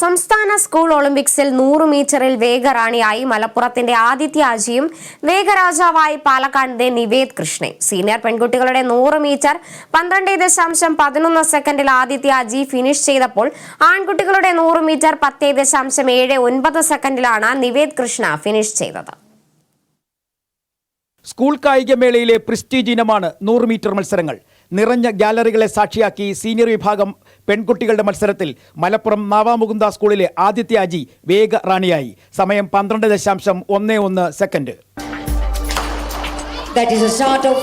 സംസ്ഥാന സ്കൂൾ ഒളിമ്പിക്സിൽ നൂറ് മീറ്ററിൽ വേഗറാണിയായി മലപ്പുറത്തിന്റെ ആദിത്യ അജിയും വേഗരാജാവായി പാലക്കാടിന്റെ നിവേദ് കൃഷ്ണയും. സീനിയർ പെൺകുട്ടികളുടെ നൂറ് മീറ്റർ പന്ത്രണ്ട് ദശാംശം പതിനൊന്ന് സെക്കൻഡിൽ ആദിത്യ അജി ഫിനിഷ് ചെയ്തപ്പോൾ ആൺകുട്ടികളുടെ നൂറ് മീറ്റർ പത്ത് ദശാംശം ഏഴ് ഒൻപത് സെക്കൻഡിലാണ് നിവേദ് കൃഷ്ണ ഫിനിഷ് ചെയ്തത്. സ്കൂൾ കായികമേളയിലെ പ്രിസ്റ്റീജ് ഇനമാണ് നൂറ് മീറ്റർ മത്സരങ്ങൾ. നിറഞ്ഞ ഗാലറികളെ സാക്ഷിയാക്കി സീനിയർ വിഭാഗം പെൺകുട്ടികളുടെ മത്സരത്തിൽ മലപ്പുറം നാവാമുകുന്ദ സ്കൂളിലെ ആദിത്യ അജി വേഗ റാണിയായി. സമയം പന്ത്രണ്ട് ദശാംശം ഒന്ന് ഒന്ന് second That is the start of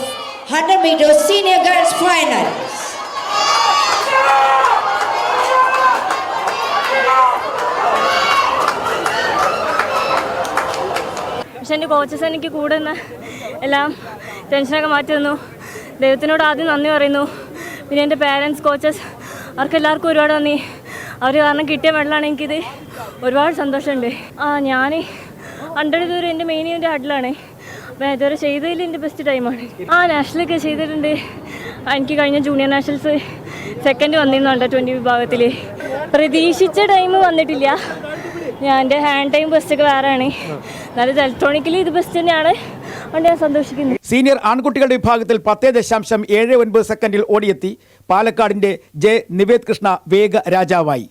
100 meter senior girls finals. പക്ഷെ എന്റെ കോച്ചസ് എനിക്ക് കൂടെ നിന്ന് എല്ലാം ടെൻഷനൊക്കെ മാറ്റി തന്നു. ദൈവത്തിനോട് ആദ്യം നന്ദി പറയുന്നു. പിന്നെ എന്റെ പേരൻസ് കോച്ചസ് അവർക്ക് എല്ലാവർക്കും ഒരുപാട് നന്ദി. അവർ കാരണം കിട്ടിയ മെഡലാണ് എനിക്കിത് ഒരുപാട് സന്തോഷമുണ്ട്. ആ ഞാൻ ഹൺഡ്രഡ് ദൂരം എന്റെ മെയിൻ എന്റെ ഹഡിലാണ് അപ്പം ഇതുവരെ ചെയ്തതിൽ എന്റെ ബെസ്റ്റ് ടൈമാണ് ആ നാഷണലൊക്കെ ചെയ്തിട്ടുണ്ട്. എനിക്ക് കഴിഞ്ഞ ജൂനിയർ നാഷണൽസ് സെക്കൻഡ് വന്നിരുന്നു അണ്ടർ ട്വന്റി വിഭാഗത്തിൽ പ്രതീക്ഷിച്ച ടൈം വന്നിട്ടില്ല. ഞാൻ എന്റെ ഹാൻഡ് ടൈം ബെസ്റ്റൊക്കെ വേറെയാണ്. എന്നാലും ഇലക്ട്രോണിക്കലി ഇത് ബെസ്റ്റ് തന്നെയാണ്. അതുകൊണ്ട് ഞാൻ സന്തോഷിക്കുന്നു. സീനിയർ ആൺകുട്ടികളുടെ വിഭാഗത്തിൽ പത്തേ ദശാംശം ഏഴ് ഒൻപത് സെക്കൻഡിൽ ഓടിയെത്തി പാലക്കാടിന്റെ ജെ നിവേദ് കൃഷ്ണ വേഗ രാജാവായി.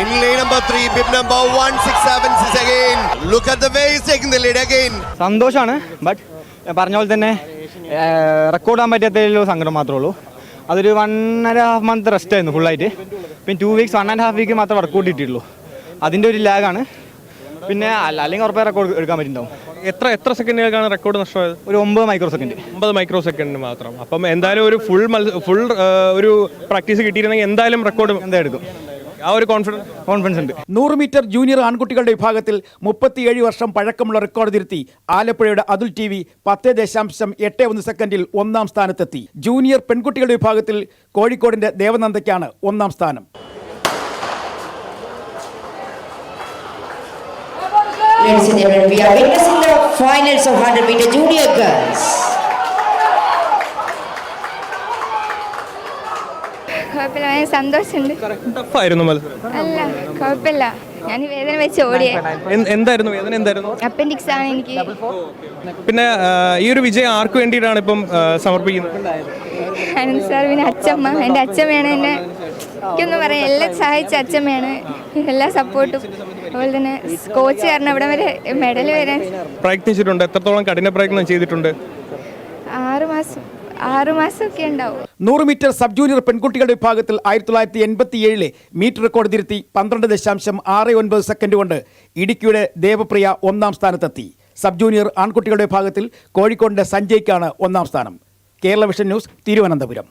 In lane number three, bib number 167 is again. Look at the way he's taking the lead again. സന്തോഷാണ് ബട്ട് പറഞ്ഞ പോലെ തന്നെ റെക്കോർഡ് ചെയ്യാൻ പറ്റാത്തതിലുള്ള സങ്കടം മാത്രമേ ഉള്ളൂ. അതൊരു one and half month rest ആയിരുന്നു ഫുള്ളായിട്ട് പിന്നെ two weeks one and half week മാത്രമേ വർക്കൗട്ട് കിട്ടിയിട്ടുള്ളൂ. അതിന്റെ ഒരു ലാഗാണ് പിന്നെ അല്ല അല്ലെങ്കിൽ ഉറപ്പായി റെക്കോർഡ് എടുക്കാൻ പറ്റുന്നുണ്ടാവും എത്ര എത്ര സെക്കൻഡുകൾക്കാണ് റെക്കോർഡ് നഷ്ടമായത്? ഒരു ഒമ്പത് മൈക്രോ സെക്കൻഡ് ഒമ്പത് മൈക്രോ സെക്കൻഡിന് മാത്രം. അപ്പം എന്തായാലും ഒരു ഫുൾ ഫുൾ ഒരു പ്രാക്ടീസ് കിട്ടിയിരുന്നെങ്കിൽ എന്തായാലും റെക്കോർഡ് എന്താ എടുക്കും. ആ ഒരു കോൺഫിഡൻസ് കോൺഫിഡൻസ് ഉണ്ട്. നൂറ് മീറ്റർ ജൂനിയർ ആൺകുട്ടികളുടെ വിഭാഗത്തിൽ മുപ്പത്തിയേഴ് വർഷം പഴക്കമുള്ള റെക്കോർഡ് തിരുത്തി. ആലപ്പുഴയുടെ അതുൽ ടി വി പത്ത് ദശാംശം എട്ട് ഒന്ന് സെക്കൻഡിൽ ഒന്നാം സ്ഥാനത്തെത്തി. ജൂനിയർ പെൺകുട്ടികളുടെ വിഭാഗത്തിൽ കോഴിക്കോടിന്റെ ദേവനന്ദയ്ക്കാണ് ഒന്നാം സ്ഥാനം. Ladies and gentlemen, we are witnessing the finals of 100 meter junior girls. കുഴപ്പമില്ല. ഭയങ്കര സന്തോഷമുണ്ട് ടഫായിരുന്നു മത്സരം. അല്ല കുഴപ്പമില്ല. ഞാൻ വേദന വെച്ച് ഓടിയേ. എന്ത്- എന്തായിരുന്നു? വേദന എന്തായിരുന്നു? അപ്പൻഡിക്സ് ആണ് എനിക്ക്. പിന്നെ ആ, ഈ ഒരു വിജയം ആർക്ക് വേണ്ടിയിട്ടാണ് ഇപ്പം ആ, സമർപ്പിക്കുന്നത്? അനന്ത് സാർ പിന്നെ അച്ഛമ്മ എന്റെ അച്ഛമ്മയാണ് എന്നെ എനിക്കൊന്നും പറയാം എല്ലാം സഹായിച്ച അച്ഛമ്മയാണ് എല്ലാ സപ്പോർട്ടും. അതുപോലെ തന്നെ കോച്ച് കാരണം ഇവിടെ വരെ മെഡൽ വരാൻ പ്രയത്നിച്ചിട്ടുണ്ട്. എത്രത്തോളം കഠിന പ്രയത്നം ചെയ്തിട്ടുണ്ട്? ആറ് മാസം. ആറ് മാസമൊക്കെ ഉണ്ടാവും. നൂറ് മീറ്റർ സബ് ജൂനിയർ പെൺകുട്ടികളുടെ വിഭാഗത്തിൽ ആയിരത്തി തൊള്ളായിരത്തി എൺപത്തി ഏഴിലെ മീറ്റർ റെക്കോർഡ് തിരുത്തി പന്ത്രണ്ട് ദശാംശം ആറ് ഒൻപത് സെക്കൻഡ് കൊണ്ട് ഇടുക്കിയുടെ ദേവപ്രിയ ഒന്നാം സ്ഥാനത്തെത്തി. സബ് ജൂനിയർ ആൺകുട്ടികളുടെ വിഭാഗത്തിൽ കോഴിക്കോടിന്റെ സഞ്ജയ്ക്കാണ് ഒന്നാം സ്ഥാനം. Kerala vision news Thiruvananthapuram.